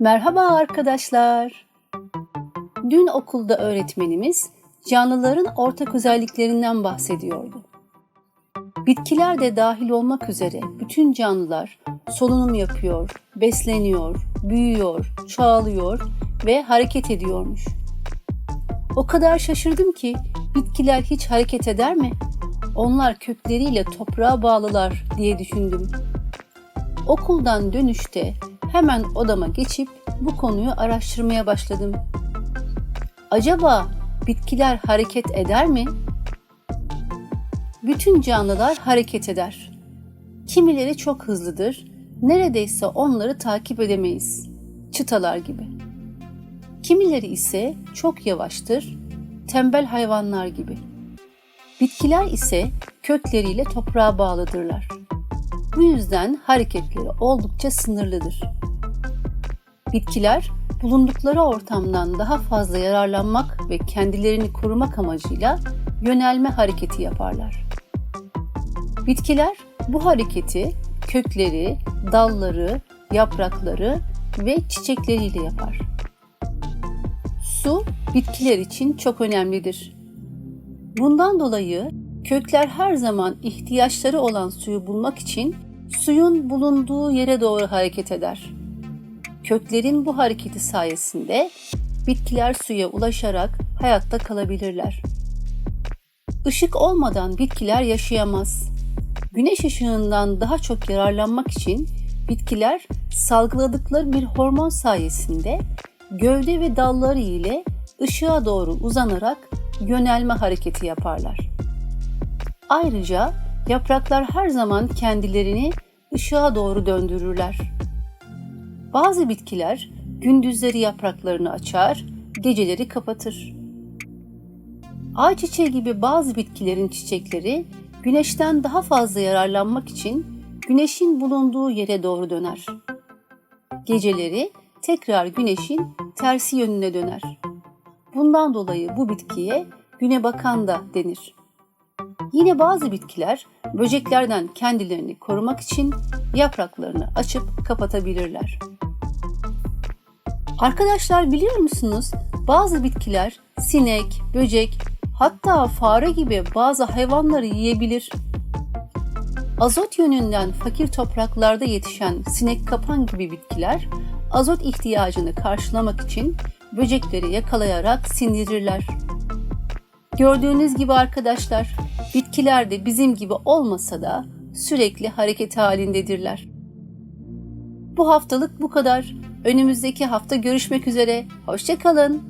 Merhaba arkadaşlar. Dün okulda öğretmenimiz canlıların ortak özelliklerinden bahsediyordu. Bitkiler de dahil olmak üzere bütün canlılar solunum yapıyor, besleniyor, büyüyor, çoğalıyor ve hareket ediyormuş. O kadar şaşırdım ki bitkiler hiç hareket eder mi? Onlar kökleriyle toprağa bağlılar diye düşündüm. Okuldan dönüşte hemen odama geçip bu konuyu araştırmaya başladım. Acaba bitkiler hareket eder mi? Bütün canlılar hareket eder. Kimileri çok hızlıdır, neredeyse onları takip edemeyiz. Çıtalar gibi. Kimileri ise çok yavaştır, tembel hayvanlar gibi. Bitkiler ise kökleriyle toprağa bağlıdırlar. Bu yüzden hareketleri oldukça sınırlıdır. Bitkiler bulundukları ortamdan daha fazla yararlanmak ve kendilerini korumak amacıyla yönelme hareketi yaparlar. Bitkiler bu hareketi kökleri, dalları, yaprakları ve çiçekleriyle yapar. Su bitkiler için çok önemlidir. Bundan dolayı kökler her zaman ihtiyaçları olan suyu bulmak için suyun bulunduğu yere doğru hareket eder. Köklerin bu hareketi sayesinde bitkiler suya ulaşarak hayatta kalabilirler. Işık olmadan bitkiler yaşayamaz. Güneş ışığından daha çok yararlanmak için bitkiler salgıladıkları bir hormon sayesinde gövde ve dalları ile ışığa doğru uzanarak yönelme hareketi yaparlar. Ayrıca yapraklar her zaman kendilerini ışığa doğru döndürürler. Bazı bitkiler gündüzleri yapraklarını açar, geceleri kapatır. Ayçiçeği gibi bazı bitkilerin çiçekleri güneşten daha fazla yararlanmak için güneşin bulunduğu yere doğru döner. Geceleri tekrar güneşin tersi yönüne döner. Bundan dolayı bu bitkiye güne bakan da denir. Yine bazı bitkiler böceklerden kendilerini korumak için yapraklarını açıp kapatabilirler. Arkadaşlar biliyor musunuz? Bazı bitkiler sinek, böcek, hatta fare gibi bazı hayvanları yiyebilir. Azot yönünden fakir topraklarda yetişen sinek kapan gibi bitkiler azot ihtiyacını karşılamak için böcekleri yakalayarak sindirirler. Gördüğünüz gibi arkadaşlar, bitkiler de bizim gibi olmasa da sürekli hareket halindedirler. Bu haftalık bu kadar. Önümüzdeki hafta görüşmek üzere. Hoşçakalın.